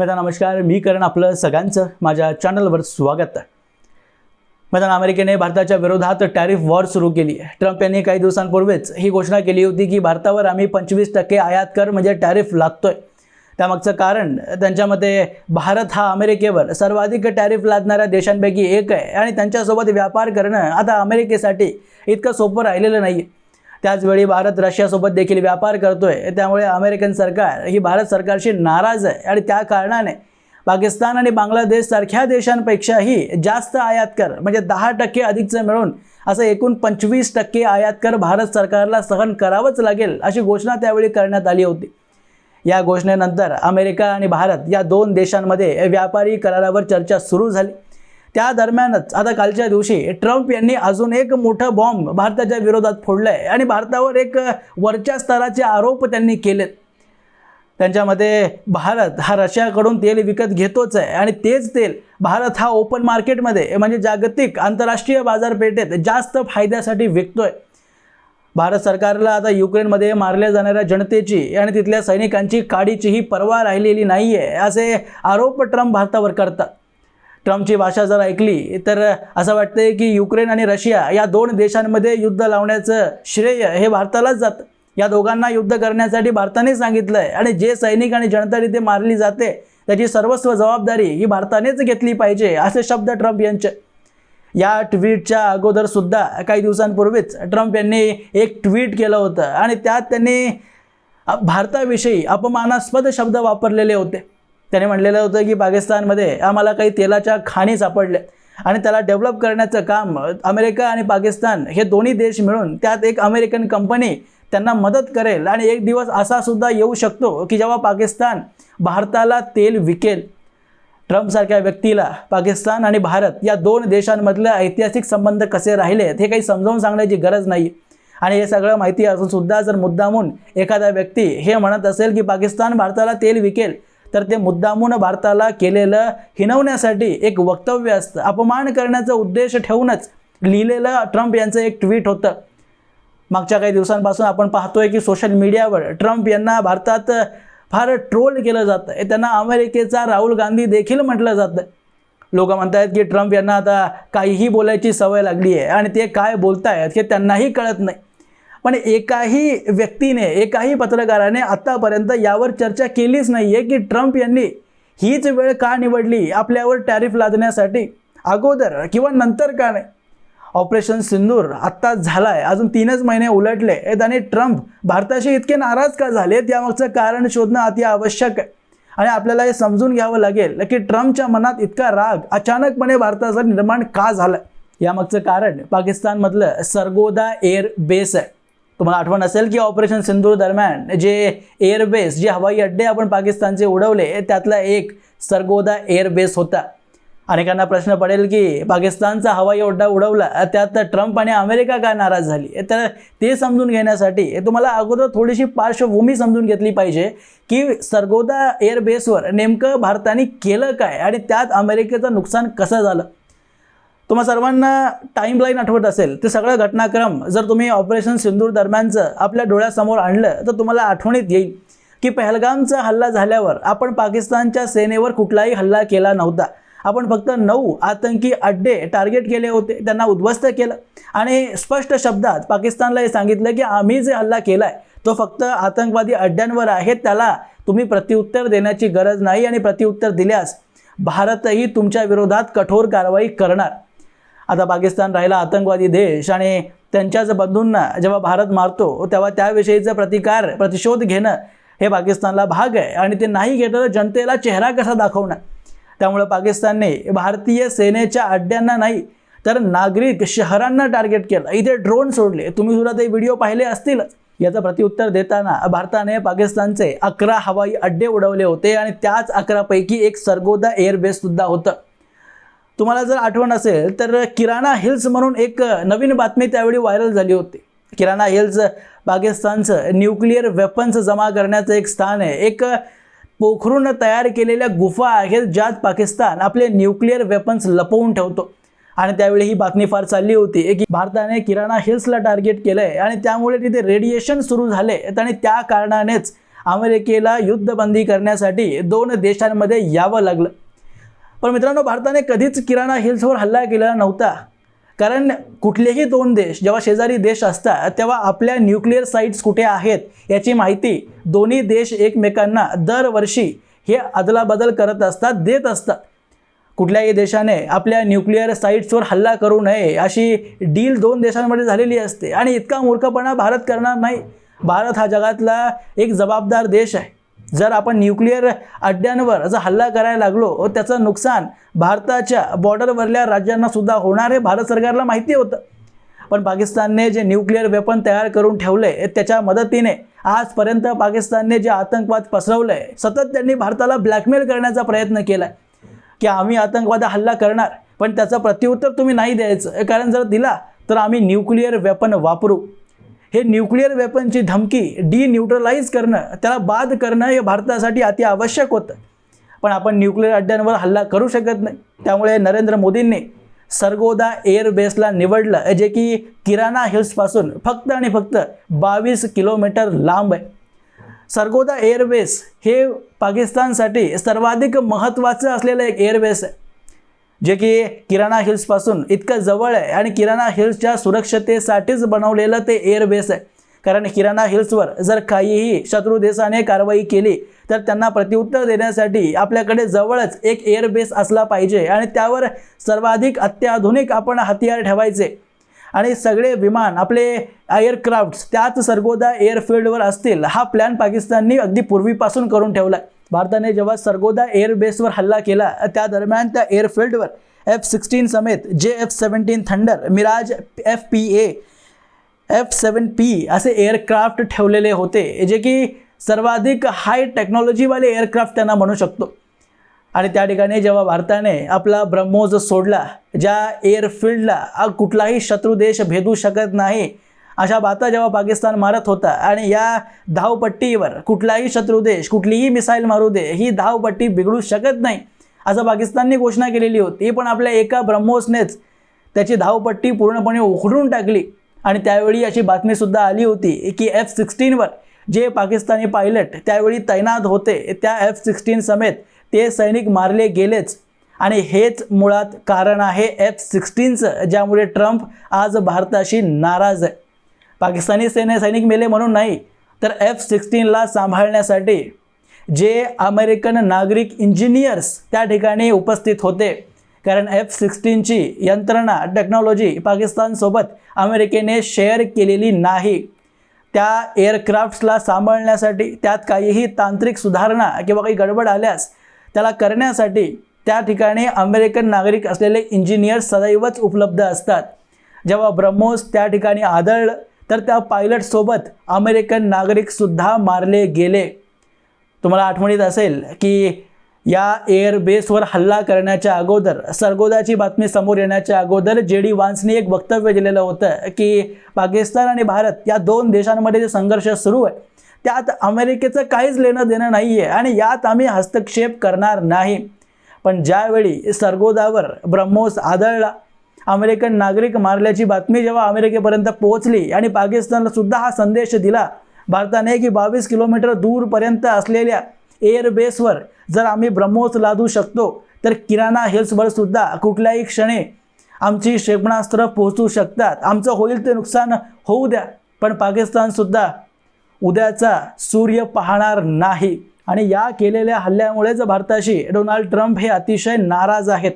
मैदान नमस्कार मी करण आपलं सगळ्यांचं माझ्या चॅनलवर स्वागत. मैदान अमेरिकेने भारताच्या विरोधात टॅरिफ वॉर सुरू केली. आहे ट्रम्प यांनी काही दिवसांपूर्वीच ही घोषणा केली होती की भारतावर आम्ही पंचवीस टक्के आयात कर म्हणजे टॅरिफ लागतोय त्यामागचं कारण त्यांच्या मते भारत हा अमेरिकेवर सर्वाधिक टॅरिफ लादणाऱ्या देशांपैकी एक आहे आणि त्यांच्यासोबत व्यापार करणं आता अमेरिकेसाठी इतकं सोपं राहिलेलं नाही आहे त्याचवेळी भारत रशियासोबत देखील व्यापार करतोय. त्यामुळे अमेरिकन सरकार ही भारत सरकारशी नाराज आहे. आणि त्या कारणाने पाकिस्तान आणि बांगलादेशसारख्या देशांपेक्षाही जास्त आयात कर म्हणजे दहा टक्के अधिकचं मिळून असं एकूण पंचवीस टक्के आयात कर भारत सरकारला सहन करावंच लागेल अशी घोषणा त्यावेळी करण्यात आली होती. या घोषणेनंतर अमेरिका आणि भारत या दोन देशांमध्ये व्यापारी करारावर चर्चा सुरू झाली. त्या दरम्यानच आता कालच्या दिवशी ट्रम्प यांनी अजून एक मोठं बॉम्ब भारताच्या विरोधात फोडलं आहे आणि भारतावर एक वरच्या स्तराचे आरोप त्यांनी केलेत. त्यांच्यामध्ये भारत हा रशियाकडून तेल विकत घेतोच आहे आणि तेच तेल भारत हा ओपन मार्केटमध्ये म्हणजे जागतिक आंतरराष्ट्रीय बाजारपेठेत जास्त फायद्यासाठी विकतोय. भारत सरकारला आता युक्रेनमध्ये मारल्या जाणाऱ्या जनतेची आणि तिथल्या सैनिकांची काडीचीही पर्वा राहिलेली नाही आहे असे आरोप ट्रम्प भारतावर करतात. ट्रम्पची भाषा जर ऐकली तर असं वाटतंय की युक्रेन आणि रशिया या दोन देशांमध्ये युद्ध लावण्याचं श्रेय हे भारतालाच जातं. या दोघांना युद्ध करण्यासाठी भारताने सांगितलं आहे आणि जे सैनिक आणि जनता तिथे मारली जाते त्याची सर्वस्व जबाबदारी ही भारतानेच घेतली पाहिजे असे शब्द ट्रम्प यांचे. या ट्विटच्या अगोदर सुद्धा काही दिवसांपूर्वीच ट्रम्प यांनी एक ट्विट केलं होतं आणि त्यात त्यांनी भारताविषयी अपमानास्पद शब्द वापरलेले होते. त्याने म्हणलेलं होतं की पाकिस्तानमध्ये आम्हाला काही तेलाच्या खाणी सापडल्या आणि त्याला डेव्हलप करण्याचं काम अमेरिका आणि पाकिस्तान हे दोन्ही देश मिळून त्यात एक अमेरिकन कंपनी त्यांना मदत करेल. आणि एक दिवस असा सुद्धा येऊ शकतो की जेव्हा पाकिस्तान भारताला तेल विकेल. ट्रम्पसारख्या व्यक्तीला पाकिस्तान आणि भारत या दोन देशांमधले ऐतिहासिक संबंध कसे राहिलेत हे काही समजावून सांगण्याची गरज नाही. आणि हे सगळं माहिती असूनसुद्धा जर मुद्दामून एखादा व्यक्ती हे म्हणत असेल की पाकिस्तान भारताला तेल विकेल तर ते मुद्दामून भारताला केलेलं हिनवण्यासाठी एक वक्तव्य असतं. अपमान करण्याचा उद्देश ठेवूनच लिहिलेलं ट्रम्प यांचं एक ट्विट होतं. मागच्या काही दिवसांपासून आपण पाहतोय की सोशल मीडियावर ट्रम्प यांना भारतात फार ट्रोल केलं जातं. त्यांना अमेरिकेचा राहुल गांधी देखील म्हटलं जातं. लोक म्हणतायत की ट्रम्प यांना आता काहीही बोलायची सवय लागली आहे आणि ते काय बोलतायत हे त्यांनाही कळत नाही. पण एकाही व्यक्तीने एकाही पत्रकाराने आत्तापर्यंत यावर चर्चा केलीच नाही आहे की ट्रम्प यांनी हीच वेळ का निवडली? आपल्यावर टॅरिफ लादण्यासाठी अगोदर किंवा नंतर का नाही? ऑपरेशन सिंदूर आत्ताच झाला आहे अजून तीनच महिने उलटले आहेत आणि ट्रम्प भारताशी इतके नाराज का झाले त्यामागचं कारण शोधणं अति आवश्यक आहे. आणि आपल्याला हे समजून घ्यावं लागेल की ट्रम्पच्या मनात इतका राग अचानकपणे भारताचा निर्माण का झाला यामागचं कारण पाकिस्तानमधलं सरगोदा एअर बेस आहे. तुम्हाला आठवण असेल की ऑपरेशन सिंदूर दरम्यान जे एअरबेस जे हवाई अड्डे आपण पाकिस्तानचे उडवले त्यातला एक सरगोदा एअरबेस होता. अनेकांना प्रश्न पडेल की पाकिस्तानचा हवाई अड्डा उडवला त्यात ट्रम्प आणि अमेरिका का नाराज झाली? तर ते समजून घेण्यासाठी तुम्हाला अगोदर थोडीशी पार्श्वभूमी समजून घेतली पाहिजे की सरगोदा एअरबेसवर नेमकं भारताने केलं काय आणि त्यात अमेरिकेचं नुकसान कसं झालं? तुम्हा सर्वांना टाईमलाईन आठवत असेल ते सगळं घटनाक्रम जर तुम्ही ऑपरेशन सिंदूर दरम्यानचं आपल्या डोळ्यासमोर आणलं तर तुम्हाला आठवणीत येईल की पहलगामचा हल्ला झाल्यावर आपण पाकिस्तानच्या सेनेवर कुठलाही हल्ला केला नव्हता. आपण फक्त नऊ आतंकी अड्डे टार्गेट केले होते त्यांना उद्ध्वस्त केलं. आणि स्पष्ट शब्दात पाकिस्तानला हे सांगितलं की आम्ही जे हल्ला केला आहे तो फक्त आतंकवादी अड्ड्यांवर आहे त्याला तुम्ही प्रत्युत्तर देण्याची गरज नाही आणि प्रत्युत्तर दिल्यास भारतही तुमच्या विरोधात कठोर कारवाई करणार. आता पाकिस्तान राहिला आतंकवादी देश आणि त्यांच्याच बंधूंना जेव्हा भारत मारतो तेव्हा त्याविषयीचा प्रतिकार प्रतिशोध घेणं हे पाकिस्तानला भाग आहे आणि ते नाही घेतलं जनतेला चेहरा कसा दाखवणार? त्यामुळे पाकिस्तानने भारतीय सेनेच्या अड्ड्यांना नाही तर नागरिक शहरांना टार्गेट केलं. इथे ड्रोन सोडले. तुम्ही सुद्धा ते व्हिडिओ पाहिले असतीलच याचं प्रत्युत्तर देताना भारताने पाकिस्तानचे अकरा हवाई अड्डे उडवले होते आणि त्याच अकरापैकी एक सरगोदा एअरबेससुद्धा होतं. तुम्हाला जर आठवण असेल तर किराणा हिल्स म्हणून एक नवीन बातमी त्यावेळी व्हायरल झाली होती. किराणा हिल्स पाकिस्तानचं न्यूक्लिअर वेपन्स जमा करण्याचं एक स्थान आहे. एक पोखरून तयार केलेल्या गुफा आहेत ज्यात पाकिस्तान आपले न्यूक्लिअर वेपन्स लपवून ठेवतो. आणि त्यावेळी ही बातमी फार चालली होती. की भारताने किराणा हिल्सला टार्गेट केलं आहे आणि त्यामुळे तिथे रेडिएशन सुरू झाले. आणि त्या कारणानेच अमेरिकेला युद्धबंदी करण्यासाठी दोन देशांमध्ये यावं लागलं. पण मित्रांनो भारताने कधीच किराणा हिल्सवर हल्ला केलेला नव्हता. कारण कुठलेही दोन देश जेव्हा शेजारी देश असतात तेव्हा आपल्या न्यूक्लिअर साईट्स कुठे आहेत याची माहिती दोन्ही देश एकमेकांना दरवर्षी हे अदलाबदल करत असतात देत असतात. कुठल्याही देशाने आपल्या न्यूक्लिअर साईट्सवर हल्ला करू नये अशी डील दोन देशांमध्ये झालेली असते. आणि इतका मूर्खपणा भारत करणार नाही. भारत हा जगातला एक जबाबदार देश आहे. जर आपण न्यूक्लिअर अड्ड्यांवर जर हल्ला करायला लागलो त्याचं नुकसान भारताच्या बॉर्डरवरल्या राज्यांना सुद्धा होणार हे भारत सरकारला माहिती होतं. पण पाकिस्तानने जे न्यूक्लिअर वेपन तयार करून ठेवले त्याच्या मदतीने आजपर्यंत पाकिस्तानने जे आतंकवाद पसरवलं आहे सतत त्यांनी भारताला ब्लॅकमेल करण्याचा प्रयत्न केला आहे की आम्ही आतंकवाद हल्ला करणार पण त्याचं प्रत्युत्तर तुम्ही नाही द्यायचं. कारण जर दिला तर आम्ही न्यूक्लिअर वेपन वापरू. हे न्यूक्लिअर वेपनची धमकी डी न्यूट्रलाइज करणं त्याला बाद करणं हे भारतासाठी अति आवश्यक होतं. पण आपण न्यूक्लिअर अड्ड्यांवर हल्ला करू शकत नाही. त्यामुळे नरेंद्र मोदींनी सरगोदा एअरबेसला निवडलं जे की किराणा हिल्सपासून फक्त आणि फक्त बावीस किलोमीटर लांब आहे. सरगोदा एअरबेस हे पाकिस्तानसाठी सर्वाधिक महत्त्वाचं असलेलं एक एअरबेस आहे. जे की किराणा हिल्सपासून इतकं जवळ आहे आणि किराणा हिल्सच्या सुरक्षतेसाठीच बनवलेलं ते एअरबेस आहे. कारण किराणा हिल्सवर जर काहीही शत्रू देशाने कारवाई केली तर त्यांना प्रत्युत्तर देण्यासाठी आपल्याकडे जवळच एक एअरबेस असला पाहिजे आणि त्यावर सर्वाधिक अत्याधुनिक आपण हतियार ठेवायचे. आणि सगळे विमान आपले एअरक्राफ्ट्स त्याच सर्गोदा एअरफील्डवर असतील हा प्लॅन पाकिस्ताननी अगदी पूर्वीपासून करून ठेवला आहे भारताने जेव्हा सरगोदा एअरबेसवर हल्ला केला त्या दरम्यान त्या एअरफील्डवर एफ सिक्स्टीन समेत J F seventeen thunder Mirage F P A F seven P असे एअरक्राफ्ट ठेवलेले होते जे की सर्वाधिक हाय टेक्नॉलॉजीवाले एअरक्राफ्ट त्यांना म्हणू शकतो. आणि त्या ठिकाणी जेव्हा भारताने आपला ब्रह्मोज सोडला ज्या एअरफील्डला कुठलाही शत्रू देश भेदू शकत नाही अशा बाता जेव्हा पाकिस्तान मारत होता आणि या धावपट्टीवर कुठलाही शत्रू देश कुठलीही मिसाईल मारू दे ही धावपट्टी बिघडू शकत नाही असं पाकिस्तानने घोषणा केलेली होती. पण आपल्या एका ब्रह्मोसनेच त्याची धावपट्टी पूर्णपणे उखडून टाकली. आणि त्यावेळी अशी बातमीसुद्धा आली होती की एफ सिक्स्टीनवर जे पाकिस्तानी पायलट त्यावेळी तैनात होते त्या एफ सिक्स्टीन समेत ते सैनिक मारले गेलेच. आणि हेच मुळात कारण आहे एफ सिक्स्टीनचं ज्यामुळे ट्रम्प आज भारताशी नाराज आहे. पाकिस्तानी सेने सैनिक मेले म्हणून नाही तर एफ सिक्स्टीनला सांभाळण्यासाठी जे अमेरिकन नागरिक इंजिनियर्स त्या ठिकाणी उपस्थित होते. कारण एफ सिक्स्टीनची यंत्रणा टेक्नॉलॉजी पाकिस्तानसोबत अमेरिकेने शेअर केलेली नाही. त्या एअरक्राफ्ट्सला सांभाळण्यासाठी त्यात काहीही तांत्रिक सुधारणा किंवा काही गडबड आल्यास त्याला करण्यासाठी त्या ठिकाणी अमेरिकन नागरिक असलेले इंजिनियर्स सदैवच उपलब्ध असतात. जेव्हा ब्रह्मोस त्या ठिकाणी आदळलं तर त्या पायलटसोबत अमेरिकन नागरिकसुद्धा मारले गेले. तुम्हाला आठवणीत असेल की या एअरबेसवर हल्ला करण्याच्या अगोदर सरगोदाची बातमी समोर येण्याच्या अगोदर जे डी वान्सनी एक वक्तव्य दिलेलं होतं की पाकिस्तान आणि भारत या दोन देशांमध्ये जे संघर्ष सुरू आहे त्यात अमेरिकेचं काहीच लेणं देणं नाही आहे आणि यात आम्ही हस्तक्षेप करणार नाही. पण ज्यावेळी सरगोदावर ब्रह्मोस आदळला अमेरिकन नागरिक मारल्याची बातमी जेव्हा अमेरिकेपर्यंत पोहोचली आणि पाकिस्तानला सुद्धा हा संदेश दिला भारताने की बावीस किलोमीटर दूरपर्यंत असलेल्या एअरबेसवर जर आम्ही ब्रह्मोस लादू शकतो तर किराणा हिल्सवर सुद्धा कुठल्याही क्षणी आमची क्षेपणास्त्र पोहोचू शकतात. आमचं होईल ते नुकसान होऊ द्या पण पाकिस्तानसुद्धा उद्याचा सूर्य पाहणार नाही. आणि या केलेल्या हल्ल्यामुळेच भारताशी डोनाल्ड ट्रम्प हे अतिशय नाराज आहेत.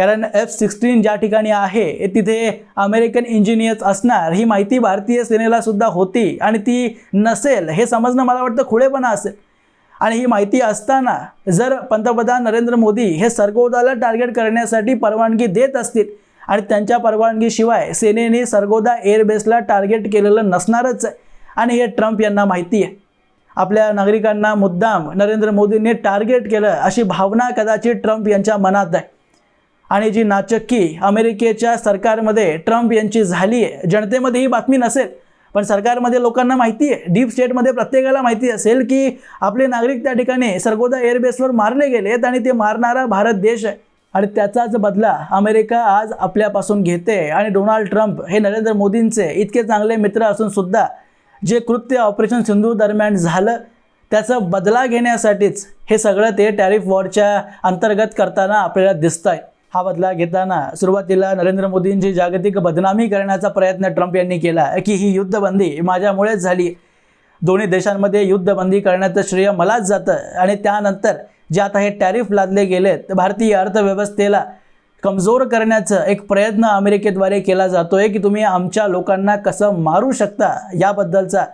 कारण एफ सिक्स्टीन ज्या ठिकाणी आहे तिथे अमेरिकन इंजिनियर्स असणार ही माहिती भारतीय सेनेला सुद्धा होती आणि ती नसेल हे समजणं मला वाटतं खुळेपणा असेल. आणि ही माहिती असताना जर पंतप्रधान नरेंद्र मोदी हे सरगोदाला टार्गेट करण्यासाठी परवानगी देत असतील आणि त्यांच्या परवानगीशिवाय सेनेने सरगोदा एअरबेसला टार्गेट केलेलं नसणारच आहे. आणि हे ट्रम्प यांना माहिती आहे. आपल्या नागरिकांना मुद्दाम नरेंद्र मोदींनी टार्गेट केलं अशी भावना कदाचित ट्रम्प यांच्या मनात आहे. आणि जी नाचक्की अमेरिकेच्या सरकारमध्ये ट्रम्प यांची झाली आहे जनतेमध्ये ही बातमी नसेल. पण सरकारमध्ये लोकांना माहिती आहे डीप स्टेटमध्ये प्रत्येकाला माहिती असेल की आपले नागरिक त्या ठिकाणी सरगोदा एअरबेसवर मारले गेलेत आणि ते मारणारा भारत देश आहे. आणि त्याचाच बदला अमेरिका आज आपल्यापासून घेते आणि डोनाल्ड ट्रम्प हे नरेंद्र मोदींचे इतके चांगले मित्र असूनसुद्धा जे कृत्य ऑपरेशन सिंधू दरम्यान झालं त्याचा बदला घेण्यासाठीच हे सगळं ते टॅरिफ वॉरच्या अंतर्गत करताना आपल्याला दिसतं आहे हा बदला घेताना सुरुवातीला नरेंद्र मोदींची जागतिक बदनामी करण्याचा प्रयत्न ट्रम्प यांनी केला की ही युद्धबंदी माझ्यामुळेच झाली. दोन्ही देशांमध्ये युद्धबंदी करण्याचं श्रेय मलाच जातं आणि त्यानंतर जे आता हे टॅरिफ लादले गेलेत भारतीय अर्थव्यवस्थेला कमजोर करण्याचं एक प्रयत्न अमेरिकेद्वारे केला जातोय की तुम्ही आमच्या लोकांना कसं मारू शकता याबद्दलचा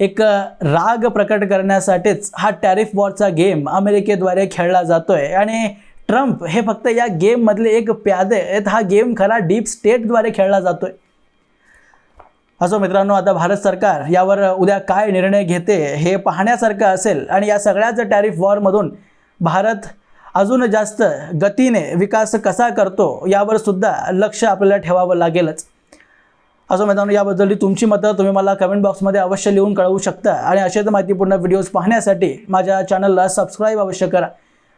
एक राग प्रकट करण्यासाठीच हा टॅरिफ वॉरचा गेम अमेरिकेद्वारे खेळला जातोय. आणि ट्रम्प हे फक्त या गेममधले एक प्यादे आहेत. हा गेम खरा डीप स्टेटद्वारे खेळला जातो आहे असो मित्रांनो आता भारत सरकार यावर उद्या काय निर्णय घेते हे पाहण्यासारखं असेल आणि या सगळ्याच टॅरिफ वॉरमधून भारत अजून जास्त गतीने विकास कसा करतो यावर सुद्धा लक्ष आपल्याला ठेवावं लागेलच. असो मित्रांनो याबद्दलची तुमची मतं तुम्ही मला कमेंट बॉक्समध्ये अवश्य लिहून कळवू शकता. आणि असेच माहितीपूर्ण व्हिडिओज पाहण्यासाठी माझ्या चॅनलला सबस्क्राईब अवश्य करा.